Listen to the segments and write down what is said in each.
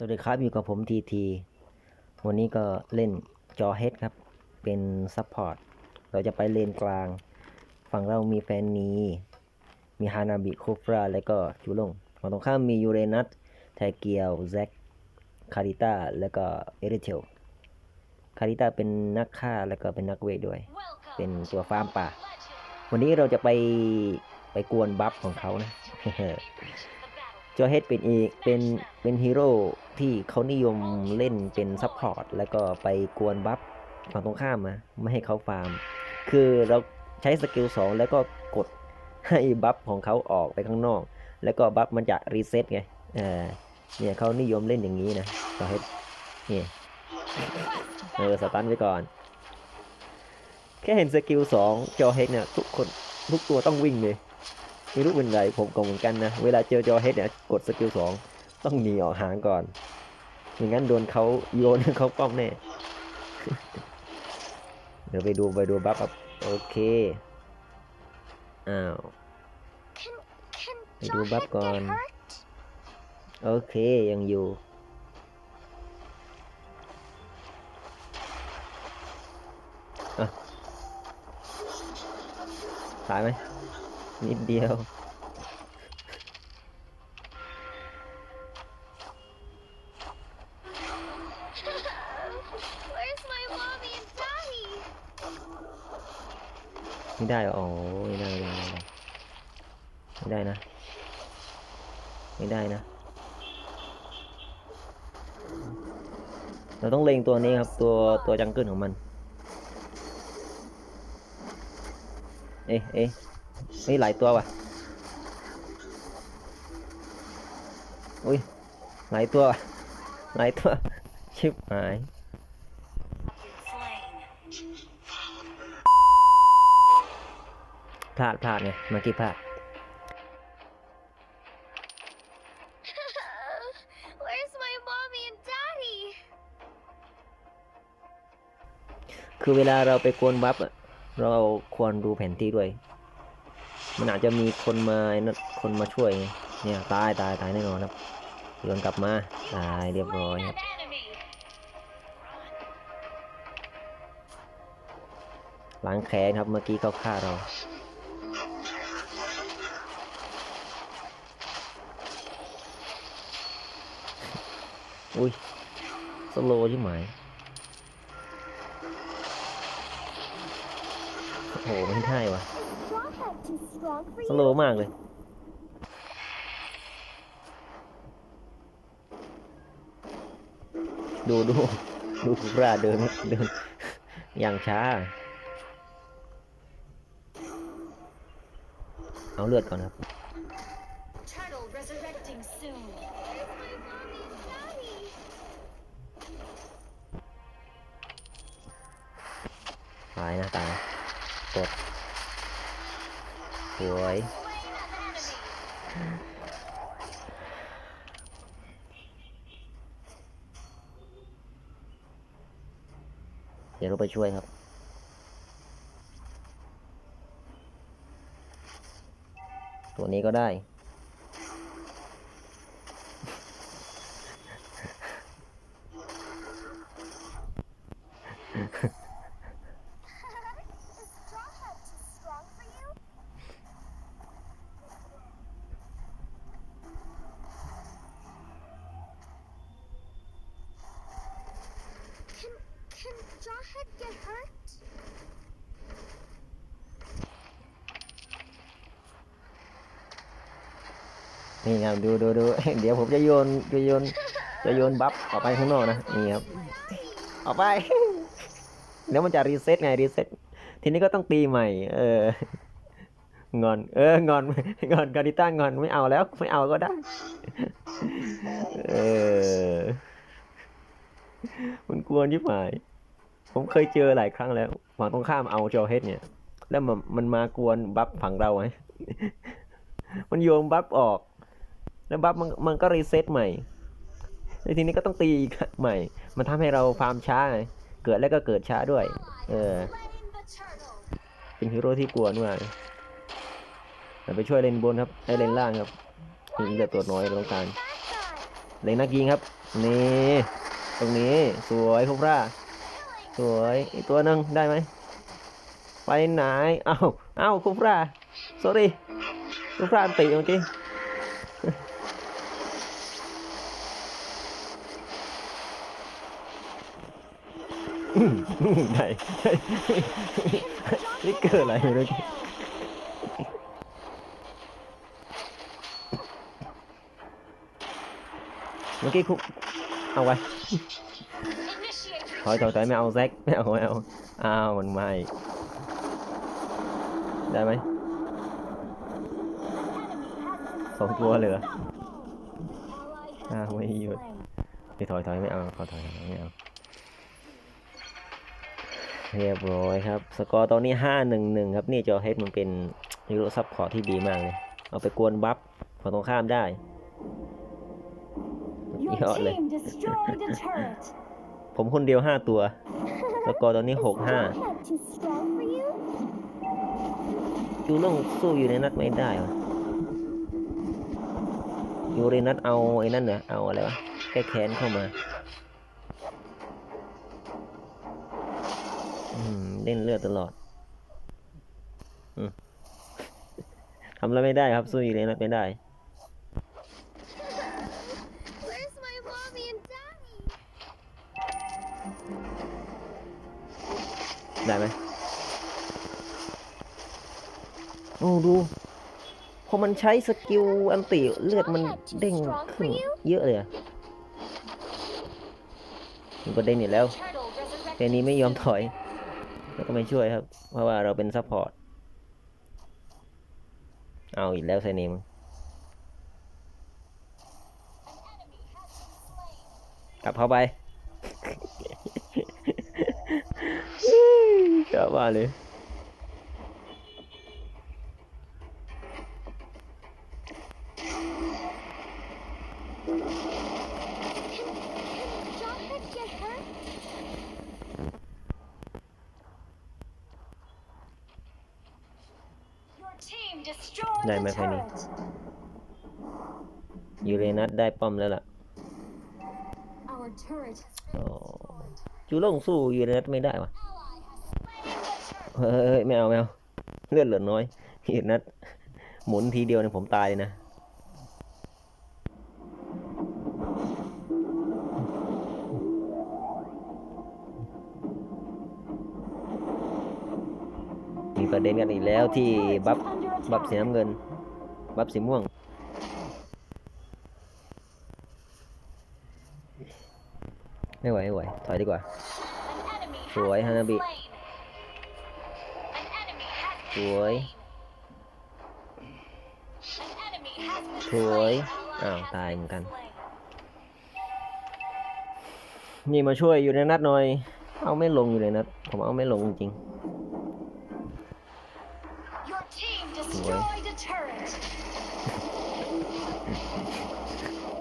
สวัสดีครับ อยู่กับผมทีทีวันนี้ก็เล่นจอเฮดครับ เป็นซัพพอร์ต เราจะไปเลนกลาง ฝั่งเรามีแฟนนี มีฮานาบิโคฟรา และก็จูลงฝั่งตรงข้ามมียูเรนัสไทเกียวแซกคาริต้า และก็เอเรเทลคาริต้าเป็นนักฆ่า และก็เป็นนักเวทด้วย เป็นตัวฟาร์มป่า วันนี้เราจะไปไปกวนบัฟของเขานะ จอเฮดเป็นอีกเป็นเป็นฮีโร่ที่เขานิยมเล่นเป็นซัพพอร์ตแล้วก็ไปกวนบัฟฝั่งตรงข้ามมาไม่ให้เขาฟาร์ม คือเราใช้สกิล2แล้วก็กดให้บัฟของเขาออกไปข้างนอก แล้วก็บัฟมันจะรีเซ็ตไงเออเนี่ยเขานิยมเล่นอย่างนี้นะจอเฮดนี่เออสตันไว้ก่อน แค่เห็นสกิล2จอเฮดเนี่ยทุกคนทุกตัวต้องวิ่งเลย ไม่รู้เป็นไรผมก็เหมือนกันนะ เวลาเจอจอเฮดเนี่ยกดสกิลสองต้องหนีออกห่างก่อนไม่งั้นโดนเขาโยนเขาป้อมแน่ เดี๋ยวไปดูไปดูบัฟครับโอเค อ้าว ไปดูบัฟก่อน โอเคยังอยู่อะตายไหม นิดเดียว Where's my mommy and daddy? ไม่ได้เหรออ๋อไม่ได้ไม่ได้ไม่ได้นะ ไม่ได้นะ เราต้องเล็งตัวนี้ครับตัวตัวจังเกิลของมัน เอ๊ะเอ๊ะ เฮ้ยหลายตัวว่ะ อุ้ย หลายตัวว่ะหลายตัว ชิบหาย พลาดพลาดไงเมื่อกี้พลาด Where's my mommy and daddy? คือเวลาเราไปกวนบัฟอะเราควรดูแผนที่ด้วย มันอาจจะมีคนมาคนมาช่วยเนี่ยตายตายตายแน่นอนครับโยนกลับมาตายเรียบร้อยครับ enemy. ล้างแค้นครับเมื่อกี้เขาฆ่าเราอุ้ยสโลใช่ไหมโอ้โหไม่ได้วะ Is Drawhead too strong for สโลว์มากเลย ดูดูดูคุราเดินเดิน อย่างช้า เอาเลือดก่อนครับ สวยเดี๋ยวเราไปช่วยครับ ตัวนี้ก็ได้ Is Drawhead too strong for you? Can can Jawhead get hurt? นี่ครับดูดูดูเดี๋ยวผมจะโยนจะโยนจะโยนบัฟออกไปข้างนอกนะนี่ครับออกไปเดี๋ยวมันจะรีเซ็ตไงรีเซ็ตทีนี้ก็ต้องตีใหม่ เอองอน เอองอนงอนกาดิต้างอนไม่เอาแล้ว ไม่เอาก็ได้ เออมันกวนที่หมายผมเคยเจอหลายครั้งแล้วฝั่งตรงข้ามเอาจอเฮดเนี่ย แล้วมันมันมากวนบัฟฝั่งเราไงมันโยงบัฟออก แล้วบัฟมันมันก็รีเซ็ตใหม่แล้วทีนี้ก็ต้องตีอีกใหม่ มันทำให้เราฟาร์มช้าไงเกิดแล้วก็เกิดช้าด้วย เออ เป็นฮีโร่ที่กลัวด้วยเราไปช่วยเลนบนครับไอ้เลนล่างครับ Why ยิง are เลือด the ตัวน้อยราต้องการเลนนักยิงครับ นี่ ตรงนี้ สวยคุปราสวยอีกตัวหนึ่งได้ไหม ไปไหน เอ้า เอ้าคุปรา sorry คุปราอันติเมื่อกี้ อืมอืมได้ได้นี่เกิดอะไรเมื่อกี้เมื่อกี้คุเอาไว้ Initiate ถอยถอยถอยไม่เอาแซกไม่ เอาไม่เอาอ้าวมันไม่ได้ไหมสองตัวเหลืออ่าไม่หยุดไม่ถอยถอยไม่เอาขอถอยถอยไม่เอาเรียบร้อยครับ สกอร์ตอนนี้ห้าหนึ่งหนึ่งครับ นี่จอเฮดมันเป็นฮีโร่ซับพอร์ตที่ดีมากเลย เอาไปกวนบัฟฝั่งตรงข้ามได้ Your ยอดเลย team destroyed a turret. ผมคนเดียวห้าตัว สกอร์ตอนนี้หกห้า Not too strong for you? ยูต้องสู้อยู่ในนัดไม่ได้วะยูในนัดเอาไอ้นั่นเหรอเอาอะไรวะแก้แค้นเข้ามา เล่นเลือดตลอดอืมทำอะไรไม่ได้ครับสู้อยู่ในนัดไม่ได้ Where's my mommy and daddy? ได้ไหมโอ้ดูพอมันใช้สกิลอันติเลือดมันเด้งขึ้นเยอะเลยอะมีประเด็นอยู่แล้ว Turtle resurrecting เรนนี้ไม่ยอมถอย แล้วก็ไม่ช่วยครับ เพราะว่าเราเป็นซัพพอร์ต เอาอีกแล้วไซนิมกลับเข้าไป กลับมาเลย ได้ the ไหมไฟนี้ turret. ยูเรนัสได้ป้อมแล้วล่ะ Our turret has อ๋อ destroyed. จูโล่งสู้ยูเรนัสไม่ได้วะ Ally has slain the turret. เฮ้ยเฮ้ยไม่เอาไม่เอาเลือดเหลือน้อยยูเรนัสหมุนทีเดียวเนี่ยผมตายเลยนะ กันอีกแล้วที่บัฟบัฟสีน้ำเงิน บัฟสีม่วง ไม่ไหวไม่ไหวถอยดีกว่า สวยฮานาบิ สวยสวยอ้าวตายเหมือนกัน นี่มาช่วยอยู่ในนัดหน่อย เอาไม่ลงอยู่ในนัด ผมเอาไม่ลงจริง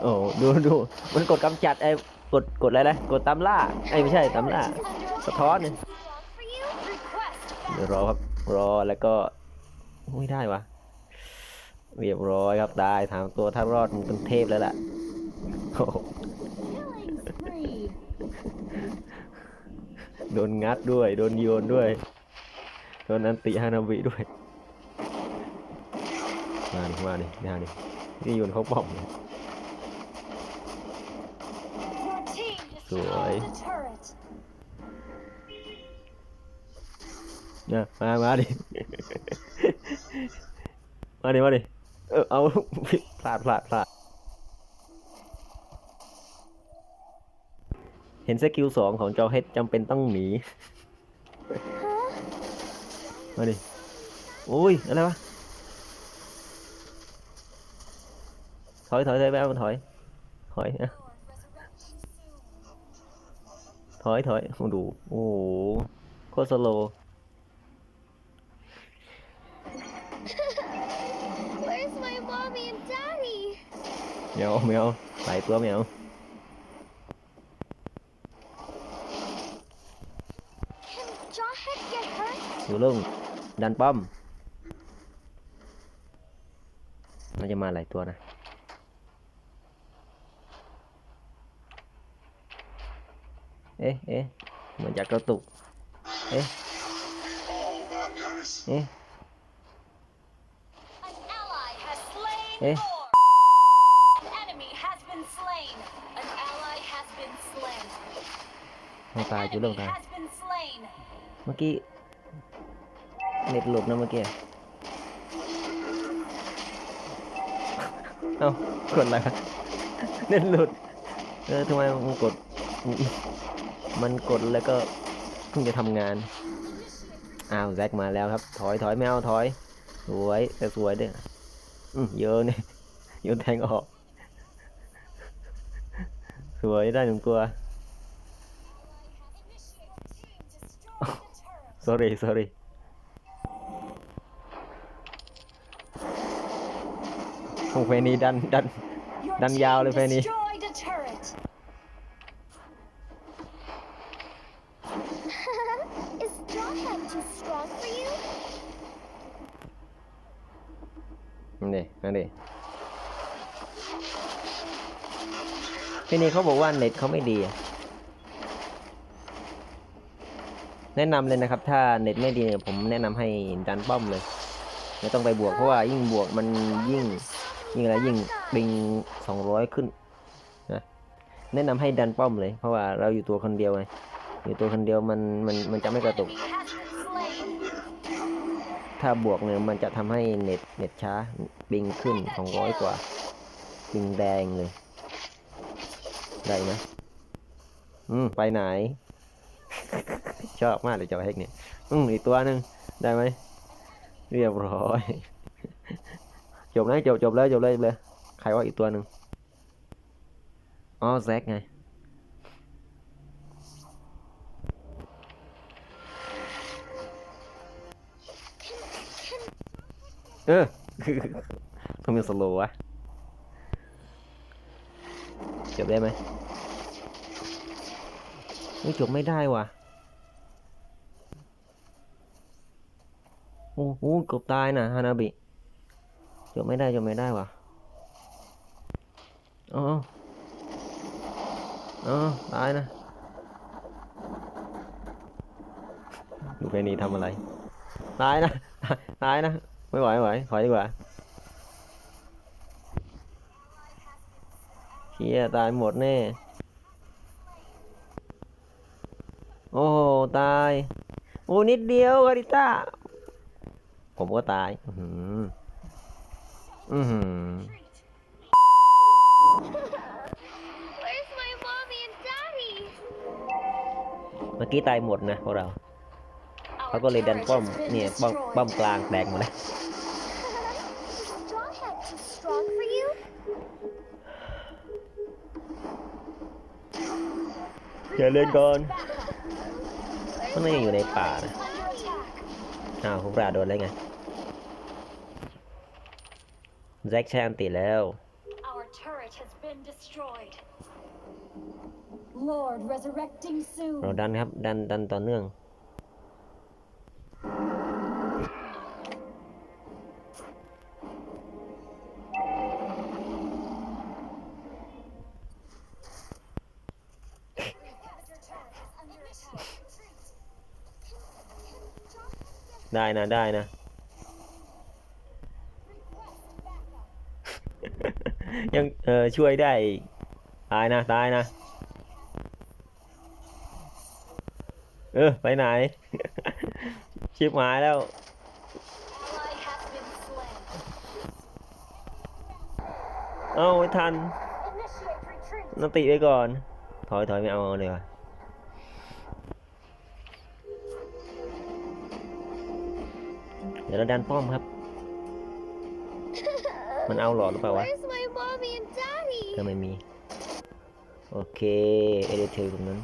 อ้ดูดูมันกดกำจัดไอ้กดกดอะไรนะกดตามล่าไอ้ไม่ใช่ตามล่าสะท้อนเนี่ยเดี๋ยวรอครับรอแล้วก็ไม่ได้วะเรียบร้อยครับได้ถามตัวถ้ารอดมันเป็นเทพแล้วล่ะโอ้โหโดนงัดด้วยโดนโยนด้วยโดนอันติฮานาบิด้วยมาดิมาดิมาดินี่โยนเขาป้อมเนี่ย team Rồi. destroyed the turret. เนี่ยมามาดิ มาดิ มาดิ เออ เอาพลาดพลาดพลาด เห็นสกิลสองของจอเฮดจำเป็นต้องหนี มาดิ โอ้ย อะไรวะ ถอยถอยถอยไปเอามันถอย ถอยนะ อยถอยโอ้ดู โอ้โหโคตรสโลว์ Where's my mommy and daddy? ไม่เอาไม่เอาหลายตัวไม่เอา Can Jawhead get hurt? อยู่ลงดันป้อมมันจะมาหลายตัวนะ เอ๊ะเอ๊ะเหมือนจะกระตุก เอ๊ะ เอ๊ะ An ally has slain Eh? Lord. An enemy has been slain. An ally has been slain. ลงตายจุดลงตายเมื่อกี้ เน็ตหลุดนะเมื่อกี้ เอ้ากดอะไรเน็ตหลุด เออทำไมมันกด มันกดแล้วก็เพิ่งจะทำงาน อ้าวแซกมาแล้วครับ ถอยถอยไม่เอาถอย สวยแต่สวยด้วยอืมเยอะเนี่ยโยนแทงออก สวยได้หนึ่งตัว sorry sorry คงเฟนี้ดันดัน Your Đang team giao lên phe này. destroyed a turret. พี่นี่เขาบอกว่าเน็ตเขาไม่ดี แนะนำเลยนะครับ ถ้าเน็ตไม่ดีเนี่ยผมแนะนำให้ดันป้อมเลยไม่ต้องไปบวกเพราะว่ายิ่งบวกมันยิ่งยิ่งอะไรยิ่งปิงสองร้อยขึ้นนะแนะนำให้ดันป้อมเลย เพราะว่าเราอยู่ตัวคนเดียวไงอยู่ตัวคนเดียวมันมันมันจะไม่กระตุก ถ้าบวกเนี่ยมันจะทำให้เน็ตเน็ตช้าปิงขึ้นสองร้อยกว่าปิงแดงเลย ได้ไหมอืม ไปไหน ชอบมากเลยจอเฮกเนี่ย อืม อีกตัวหนึ่งได้ไหม เรียบร้อย จบนะจบจบเลยจบเลยจบเลย ใครว่าอีกตัวหนึ่งอ๋อแซกไงเออทำไมสโลว์วะจบได้ไหม ไม่จบไม่ได้ว่ะ โอ้โหเกือบตายนะฮานาบิ จบไม่ได้จบไม่ได้ว่ะอ๋ออ๋อตายนะดูเพนีทำอะไร ตายนะ ตายนะ ไม่ไหวไม่ไหวถอยดีกว่าเฮียตายหมดแน่ โอ้โหตาย โอ้นิดเดียวการิต้า ผมก็ตาย อือหืออือหือ Where's my mommy and daddy? เมื่อกี้ตายหมดนะพวกเรา เขา Our ก็เลยดัน turret ป้อม has been เนี่ยป้อม destroyed. ป้อมกลางแตกหมดแล้ว Is Drawhead too strong for you? อย่า เล่นก่อน Backup. มันน่าจะอยู่ในป่านะ Under attack. อ้าวคุณปราโดนแล้วไงแจ็คใช้อันติแล้ว Our turret has been destroyed. Lord resurrecting soon. เราดันครับ ดันดันต่อเนื่อง ได้นะได้นะ ยังเออช่วยได้อีกตายนะตายนะ เออ ไปไหน ชิบหายแล้ว Ally has been slain. เอ้าไม่ทัน Initiate retreat. นันติไว้ก่อน ถอยถอยไม่เอาเลยว่ะ เดี๋ยวเราดันป้อมครับ มันเอาหลอดหรือเปล่าวะ Where's my mommy and daddy? ก็ไม่มี โอเค เอเดเทลตรงนั้น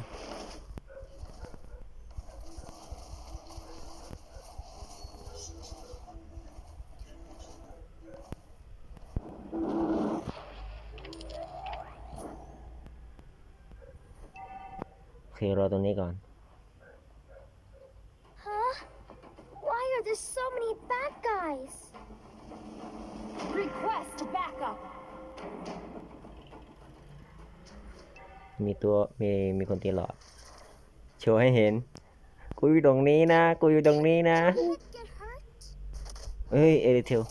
โอเครอตรงนี้ก่อน bad guys? Request backup. มีตัวมีมีคนตีหลอด โชว์ให้เห็น กูอยู่ตรงนี้นะ กูอยู่ตรงนี้นะ เอ้ยเอริเทล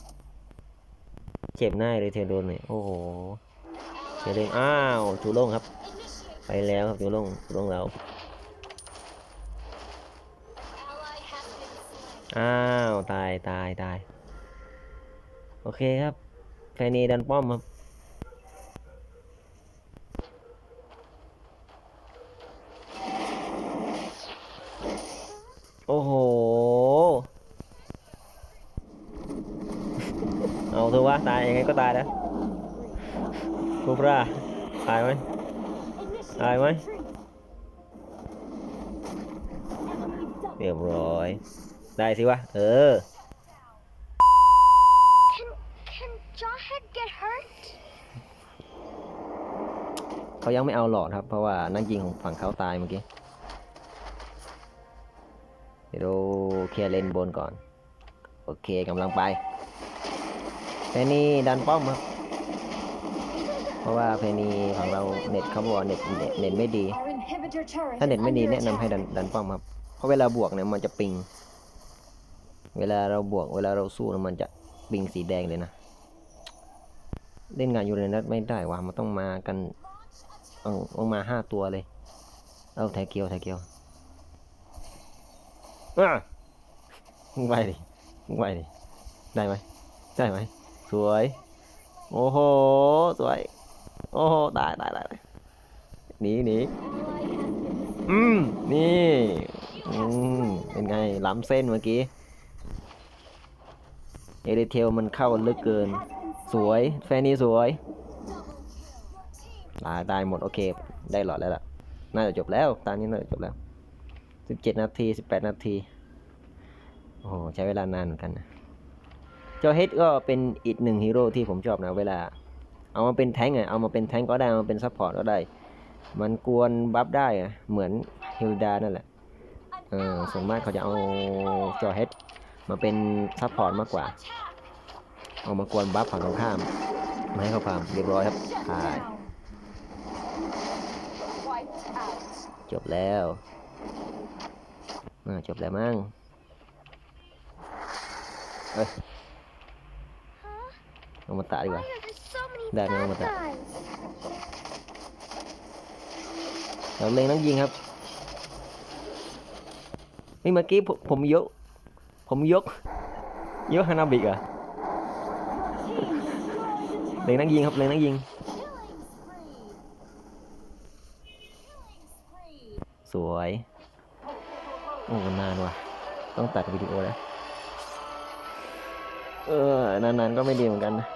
เจ็บหน้าเอริเทลโดนเลยโอ้โหเจเล่นอ้าวจูโล่งครับ ไปแล้วครับจูโล่งจูโล่งเราอ้าว ตายตายตาย โอเคครับแฟนีดันป้อมครับโอ้โห เอาเถอะวะตายยังไงก็ตายนะคูปราตายไหมตายไหมเรียบร้อย ได้สิวะ เออ เขายังไม่เอาหลอดครับ เพราะว่านักยิงของฝั่งเขาตายเมื่อกี้ เดี๋ยวเคลียร์เลนบนก่อน โอเคกำลังไปเพนนีดันป้อมครับ เพราะว่าเพนนีของเราเน็ตเขาบอกเน็ตเน็ตไม่ดี ถ้าเน็ตไม่ดีแนะนำให้ดันดันป้อมครับ เพราะเวลาบวกเนี่ยมันจะปิง เวลาเราบวกเวลาเราสู้นมันจะปิงสีแดงเลยนะ เล่นงานยูเรนัสไม่ได้ว่ะมันต้องมากัน ต้องต้องมาห้าตัวเลย เอาไทเกียวไทเกียวอะมึงไปดิมึงไปดิได้ไหมได้ไหมสวย โอ้โห สวย โอ้โหตายตายตายหนีหนีอืม นี่อืมเป็นไง ล้ำเส้นเมื่อกี้ เอเดเทลมันเข้าลึกเกิน สวย แฟนนี่สวย ตายตายหมดโอเค ได้หลอดแล้วล่ะ น่าจะจบแล้วตอนนี้น่าจะจบแล้วสิบเจ็ดนาทีสิบแปดนาที โอ้ใช้เวลานานเหมือนกันนะจอเฮดก็เป็นอีกหนึ่งฮีโร่ที่ผมชอบนะเวลา เอามาเป็นแทงก์อะเอามาเป็นแทงก์ก็ได้ เอามาเป็นซัพพอร์ตก็ได้ มันกวนบัฟได้อะเหมือนฮิลดานั่นแหละเออส่วนมากเขาจะเอาจอเฮดมาเป็นซัพพอร์ตมากกว่า เอามากวนบัฟฝั่งตรงข้าม ไม่ให้เขาฟาร์มเรียบร้อยครับตาย จบแล้วอ่าจบแล้วมั้งเอ้ย Huh? เอามาตะดีก Why ว่า are there so many That bad moment, that- guys? เราเล็งนักยิงครับนี่เมื่อกี้ผมผมยก ผมยก ยกฮานาบิกอะเล็งนักยิงครับเล็งนักยิง สวย โอ้นานว่ะ ต้องตัดวิดีโอแล้ว เออนานๆก็ไม่ดีเหมือนกันนะ